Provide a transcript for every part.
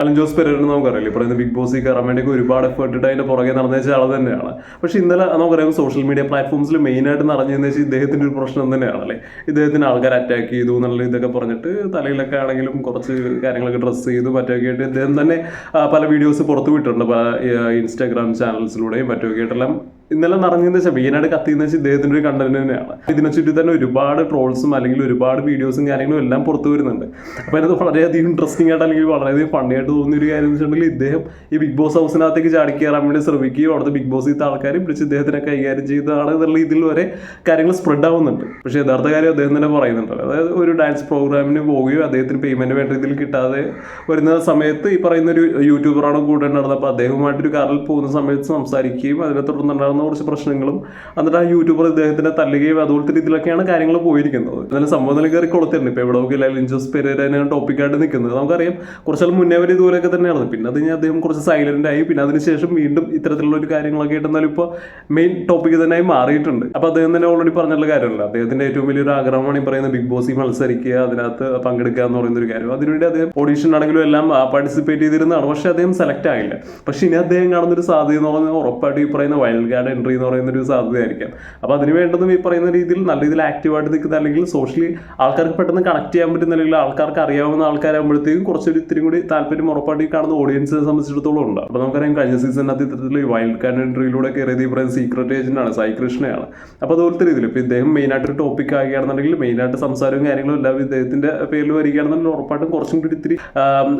Allen Jose Pereira നമുക്കറിയില്ല? ഇപ്പോൾ ഇന്ന് ബിഗ് ബോസിൽ കയറാൻ വേണ്ടി ഒരുപാട് എഫേർട്ട് ഇട്ട് അതിന്റെ പുറകെ നടന്നേച്ച ആൾ തന്നെയാണ്. പക്ഷെ ഇന്നലെ നമുക്കറിയാം സോഷ്യൽ മീഡിയ പ്ലാറ്റ്ഫോംസിൽ മെയിനായിട്ട് നിറഞ്ഞതെന്ന് വെച്ചാൽ ഇദ്ദേഹത്തിന്റെ ഒരു പ്രശ്നം തന്നെയാണല്ലേ ഇദ്ദേഹത്തിന് ആൾക്കാർ അറ്റാക്ക് ചെയ്തു എന്നുള്ള ഇതൊക്കെ പറഞ്ഞിട്ട് തലയിലൊക്കെ ആണെങ്കിലും കുറച്ച് കാര്യങ്ങളൊക്കെ ഡ്രസ്സ് ചെയ്തു മറ്റൊക്കെ ആയിട്ട് ഇദ്ദേഹം തന്നെ പല വീഡിയോസ് പുറത്തു വിട്ടിട്ടുണ്ട്. ഇൻസ്റ്റാഗ്രാം ചാനൽസിലൂടെയും മറ്റൊക്കെ ആയിട്ടെല്ലാം ഇന്നലെ നിറഞ്ഞെന്ന് വെച്ചാൽ മെയിനായിട്ട് കത്തിയെന്ന് വെച്ചാൽ ഇദ്ദേഹത്തിന്റെ ഒരു കണ്ടന്റ് തന്നെയാണ്. ഇതിനെ ചുറ്റി തന്നെ ഒരുപാട് ട്രോൾസും അല്ലെങ്കിൽ ഒരുപാട് വീഡിയോസും കാര്യങ്ങളും എല്ലാം പുറത്തു വരുന്നുണ്ട്. അപ്പോൾ അതിനകത്ത് വളരെയധികം ഇൻട്രസ്റ്റിംഗ് ആയിട്ട് അല്ലെങ്കിൽ വളരെയധികം ഫണ്ണി ആയിട്ട് തോന്നിയ ഒരു കാര്യം എന്ന് വെച്ചിട്ടുണ്ടെങ്കിൽ ഇദ്ദേഹം ഈ ബിഗ് ബോസ് ഹൗസിനകത്തേക്ക് ചാടി കയറാൻ വേണ്ടി ശ്രമിക്കുകയും അവിടുത്തെ ബിഗ് ബോസ് ചെയ്ത ആൾക്കാരും പിടിച്ച് ഇദ്ദേഹത്തിനെ കൈകാര്യം ചെയ്തതാണ് എന്നുള്ള ഇതിൽ വരെ കാര്യങ്ങൾ സ്പ്രെഡ് ആവുന്നുണ്ട്. പക്ഷേ യഥാർത്ഥ കാര്യം അദ്ദേഹം തന്നെ പറയുന്നുണ്ട്. അതായത് ഒരു ഡാൻസ് പ്രോഗ്രാമിന് പോവുകയോ അദ്ദേഹത്തിന് പേയ്മെന്റ് വേണ്ട രീതിയിൽ കിട്ടാതെ വരുന്ന സമയത്ത് ഈ പറയുന്ന ഒരു യൂട്യൂബറാണ് കൂടെ അപ്പോൾ അദ്ദേഹവുമായിട്ടൊരു കാറിൽ പോകുന്ന സമയത്ത് സംസാരിക്കുകയും അതിനെ തുടർന്നുണ്ടാകുന്ന കുറച്ച് പ്രശ്നങ്ങളും എന്നിട്ട് ആ യൂട്യൂബർ ഇദ്ദേഹത്തിനെ തല്ലുകയും അതുപോലത്തെ രീതിയിലൊക്കെയാണ് കാര്യങ്ങൾ പോയിരിക്കുന്നത്. എന്നാലും നില കയറി കൊളുത്തിരുന്നു ഇപ്പോൾ എവിടെ നോക്കിയില്ല ലിഞ്ചോസ് പെരേര തന്നെയാണ് ടോപ്പിക്കായിട്ട് നിൽക്കുന്നത്. നമുക്കറിയാം കുറച്ചാൽ മുന്നേ വരെ ഇതുപോലെയൊക്കെ തന്നെയാണ് പിന്നെ അത് ഞാൻ അദ്ദേഹം കുറച്ച് സൈലന്റ് ആയി. പിന്നെ അതിനുശേഷം വീണ്ടും ഇത്തരത്തിലുള്ള ഒരു കാര്യങ്ങളൊക്കെ ആയിട്ട് ഇപ്പോൾ മെയിൻ ടോപ്പിക് തന്നെയായി മാറിയിട്ടുണ്ട്. അപ്പോൾ അദ്ദേഹം തന്നെ ഓൾറെഡി പറഞ്ഞിട്ടുള്ള കാര്യമല്ല അദ്ദേഹത്തിന്റെ ഏറ്റവും വലിയൊരു ആഗ്രഹമാണ് ഈ പറയുന്ന ബിഗ് ബോസിൽ മത്സരിക്കുക അതിനകത്ത് പങ്കെടുക്കുക എന്ന് പറയുന്ന ഒരു കാര്യം. അതിനുവേണ്ടി അദ്ദേഹം ഓഡീഷൻ ആണെങ്കിലും എല്ലാം പാർട്ടിസിപ്പേറ്റ് ചെയ്തിരുന്നതാണ്. പക്ഷേ അദ്ദേഹം സെലക്ട് ആയില്ല. പക്ഷേ ഇനി അദ്ദേഹം കാണുന്ന ഒരു സാധ്യത എന്ന് പറയുന്നത് ഉറപ്പായിട്ട് ഈ പറയുന്ന വൈൽഡ് കാർഡ് എൻട്രി എന്ന് പറയുന്ന ഒരു സാധ്യതയായിരിക്കാം. അപ്പോൾ അതിന് വേണ്ടതും ഈ പറയുന്ന രീതിയിൽ നല്ല രീതിയിൽ ആക്റ്റീവായിട്ട് നിൽക്കുന്ന അല്ലെങ്കിൽ സോഷ്യലി ആൾക്കാർക്ക് പെട്ടെന്ന് കണക്ട് ചെയ്യാൻ പറ്റുന്ന അല്ലെങ്കിൽ ആൾക്കാർക്ക് അറിയാവുന്ന ആൾക്കാരാകുമ്പോഴത്തേക്കും കുറച്ചൊരു ഇത്തിരി കൂടി താല്പര്യം ഉറപ്പായിട്ട് കാണുന്ന ഓഡിയൻസിനെ സംബന്ധിച്ചിടത്തോളം ഉണ്ട്. അപ്പോൾ നമുക്കറിയാം കഴിഞ്ഞ സീസണിനകത്ത് ഇത്തരത്തിൽ ഈ വൈൽഡ് കാർഡ് എൻട്രിയിലൂടെ കയറിയത് ഈ പറയുന്ന സീക്രട്ട് ഏജന്റാണ് സായി കൃഷ്ണയാണ് അപ്പോൾ അതുപോലത്തെ രീതിയിൽ ഇപ്പോൾ ഇദ്ദേഹം മെയിനായിട്ട് ഒരു ടോപ്പിക് ആകുകയാണെന്നുണ്ടെങ്കിൽ മെയിനായിട്ട് സംസാരവും കാര്യങ്ങളും എല്ലാം ഇദ്ദേഹത്തിന്റെ പേരിൽ വരികയാണെന്നുണ്ടെങ്കിൽ ഉറപ്പായിട്ടും കുറച്ചും കൂടി ഇത്തിരി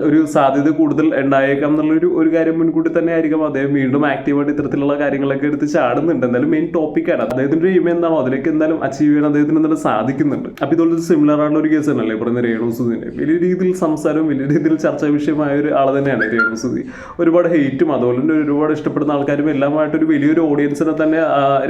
ഒരു സാധ്യത കൂടുതൽ ഉണ്ടായേക്കാം എന്നുള്ളൊരു ഒരു കാര്യം മുൻകൂട്ടി തന്നെ ആയിരിക്കും അദ്ദേഹം വീണ്ടും ആക്റ്റീവായിട്ട് ഇത്തരത്തിലുള്ള കാര്യങ്ങളൊക്കെ എടുത്ത് ചാടുന്നുണ്ട്. എന്തായാലും മെയിൻ ടോപ്പിക്കാണ് അദ്ദേഹത്തിന്റെ എയിം എന്താണോ അതിലേക്ക് എന്തായാലും അച്ചീവ് ചെയ്യാൻ അദ്ദേഹത്തിന് എന്തായാലും സാധിക്കുന്നുണ്ട്. അപ്പോൾ ഇതുപോലെ സിമിലർ ആയിട്ടുള്ള ഒരു കേസ് തന്നെയല്ലേ പറയുന്ന രേണു വലിയ രീതിയിൽ സംസാരവും വലിയ രീതിയിൽ ചർച്ചാ വിഷയമായ ഒരു ആൾ തന്നെയാണ് രേണു സുധി ഒരുപാട് ഹെയ്റ്റും അതുപോലെ തന്നെ ഒരുപാട് ഇഷ്ടപ്പെടുന്ന ആൾക്കാരും എല്ലാമായിട്ട് ഒരു വലിയൊരു ഓഡിയൻസിനെ തന്നെ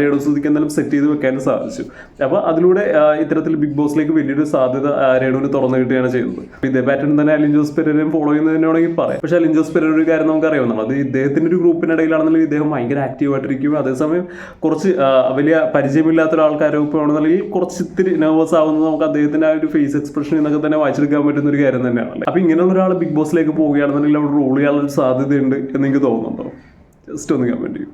രേണു സുധിക്ക് എന്തായാലും സെറ്റ് ചെയ്ത് വെക്കാനും സാധിച്ചു. അപ്പോൾ അതിലൂടെ ഇത്തരത്തിൽ ബിഗ് ബോസിലേക്ക് വലിയൊരു സാധ്യത രേണുവിന് തുറന്നു കിട്ടുകയാണ് ചെയ്യുന്നത്. ഇതേ പാറ്റേൺ തന്നെ അലിൻ ജോസ് പെരേരയും ഫോളോ ചെയ്യുന്നതിനാണെങ്കിൽ പറയാം. പക്ഷെ അലിൻ ജോസ് പെരേര ഒരു കാര്യം നമുക്ക് അറിയാവുന്നതാണ് അത് ഇദ്ദേഹത്തിന്റെ ഒരു ഗ്രൂപ്പിനിടയിലാണെന്നുണ്ടെങ്കിൽ ഇദ്ദേഹം ഭയങ്കര ആക്റ്റീവായിട്ടിരിക്കും അതേസമയം കുറച്ച് വലിയ പരിചയമില്ലാത്ത ഒരാൾക്കാരൊപ്പം ആണെന്നുണ്ടെങ്കിൽ കുറച്ച് ഇത്തിരി നെർവസ് ആവുന്നത് നമുക്ക് അദ്ദേഹത്തിന്റെ ആ ഒരു ഫേസ് എക്സ്പ്രഷൻ എന്നൊക്കെ തന്നെ വായിച്ചെടുക്കാൻ പറ്റുന്ന ഒരു കാര്യം തന്നെയാണ് അപ്പോൾ ഇങ്ങനെയുള്ള ഒരാൾ ബിഗ് ബോസിലേക്ക് പോവുകയാണെന്നുണ്ടെങ്കിൽ അവിടെ റോൾ ചെയ്യാനുള്ള സാധ്യതയുണ്ട് എന്ന് എനിക്ക് തോന്നുന്നുണ്ടോ? ജസ്റ്റ് ഒന്ന് കമന്റ് ചെയ്യും.